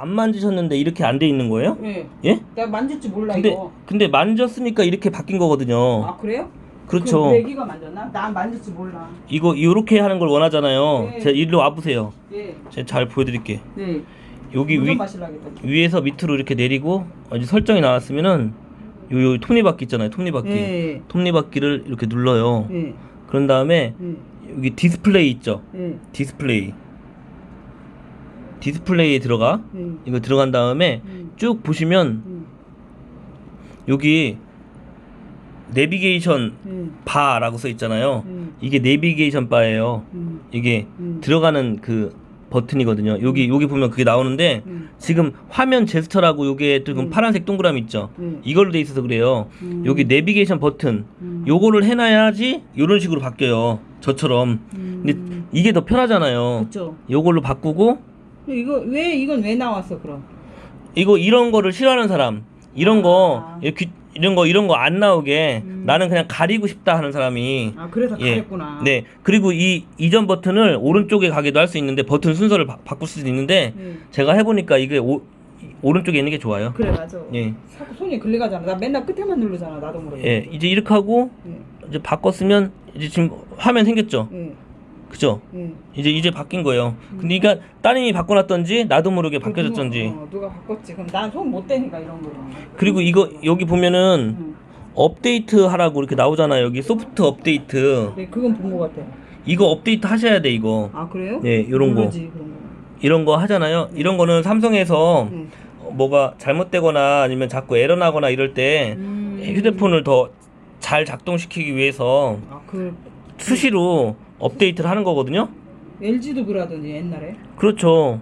안 만지셨는데 이렇게 안 돼 있는 거예요? 예. 예? 내가 만질 줄 몰라 근데 이거. 근데 만졌으니까 이렇게 바뀐 거거든요. 아 그래요? 그렇죠. 그럼 애기가 만졌나? 난 만질 줄 몰라. 이거 이렇게 하는 걸 원하잖아요. 네. 제가 일로 와 보세요. 예. 제가 잘 보여드릴게. 네. 여기 위 마실라겠다. 위에서 밑으로 이렇게 내리고 이제 설정이 나왔으면은 요, 요 톱니바퀴 있잖아요. 톱니바퀴. 예. 톱니바퀴를 이렇게 눌러요. 예. 그런 다음에 예. 여기 디스플레이 있죠. 예. 디스플레이. 디스플레이에 들어가. 예. 이거 들어간 다음에 음. 쭉 보시면 음. 여기 내비게이션 음. 바라고 써 있잖아요. 음. 이게 내비게이션 바예요. 음. 이게 음. 들어가는 그 버튼이거든요. 여기 여기 보면 그게 나오는데 음. 지금 화면 제스처라고 요게 지금 음. 파란색 동그라미 있죠. 음. 이걸로 돼 있어서 그래요. 음. 여기 내비게이션 버튼 음. 요거를 해놔야지 요런 식으로 바뀌어요. 저처럼. 음. 근데 이게 더 편하잖아요. 그렇죠. 요걸로 바꾸고 이거 왜 이건 왜 나왔어 그럼? 이거 이런 거를 싫어하는 사람 이런 거 아. 이렇게 이런 거 이런 거 안 나오게 음. 나는 그냥 가리고 싶다 하는 사람이 아 그래서 예. 가렸구나. 네 그리고 이 이전 버튼을 오른쪽에 가게도 할 수 있는데 버튼 순서를 바, 바꿀 수도 있는데 예. 제가 해보니까 이게 오, 오른쪽에 있는 게 좋아요. 그래 맞아. 예. 자꾸 손이 걸려가잖아. 나 맨날 끝에만 누르잖아. 나도 모르게. 예 이제 이렇게 하고 예. 이제 바꿨으면 이제 지금 화면 생겼죠. 예. 그죠? 예. 이제 이제 바뀐 거예요. 근데 그러니까 따님이 바꿔놨던지 나도 모르게 바뀌어졌던지. 누가, 어, 누가 바꿨지? 그럼 난 손 못 대니까 이런 거. 그리고 이거 여기 보면은 응. 업데이트 하라고 이렇게 나오잖아요. 여기 소프트 업데이트. 네, 그건 본 거 같아. 이거 업데이트 하셔야 돼 이거. 아 그래요? 네, 요런 거. 모르지, 그런 거. 이런 거 하잖아요. 이런 거는 삼성에서 네. 어, 뭐가 잘못되거나 아니면 자꾸 에러 나거나 이럴 때 음. 휴대폰을 더 잘 작동시키기 위해서 아, 그 수시로 업데이트를 하는 거거든요. LG도 그러던지 옛날에. 그렇죠.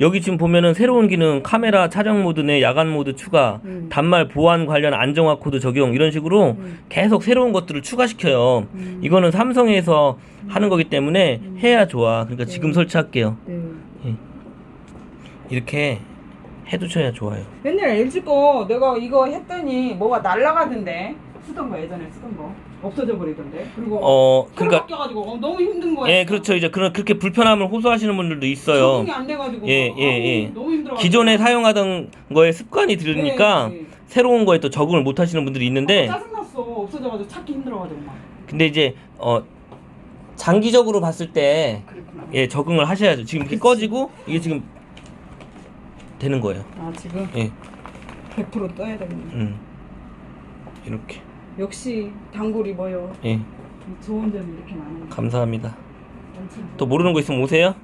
여기 지금 보면은 새로운 기능 카메라 차정 모드 내 야간 모드 추가 음. 단말 보안 관련 안정화 코드 적용 이런 식으로 음. 계속 새로운 것들을 추가시켜요. 음. 이거는 삼성에서 하는 거기 때문에 해야 좋아. 그러니까 지금 네. 설치할게요. 네. 이렇게 해두셔야 좋아요. 옛날 LG 거 내가 이거 했더니 뭐가 날라가던데. 쓰던 거 예전에 쓰던 거 없어져 버리던데. 그리고 어, 새로 그러니까 바뀌어가지고 어, 너무 힘든 거야. 예, 그렇죠. 이제 그런 그렇게 불편함을 호소하시는 분들도 있어요. 적응이 안 돼가지고. 예, 막, 예, 아우, 예. 너무 힘들어. 기존에 사용하던 거에 습관이 들으니까 예, 예. 새로운 거에 또 적응을 못 하시는 분들이 있는데 짜증 났어. 없어져가지고 찾기 힘들어가지고 막. 근데 이제 어 장기적으로 봤을 때 그렇구나. 예, 적응을 하셔야죠. 지금 이렇게 꺼지고 이게 지금 되는 거예요. 아 지금 예. 100% 떠야 되겠네. 음. 이렇게. 역시 단골이 뭐요? 예. 좋은 점이 이렇게 거. 감사합니다. 또 모르는 거 있으면 오세요.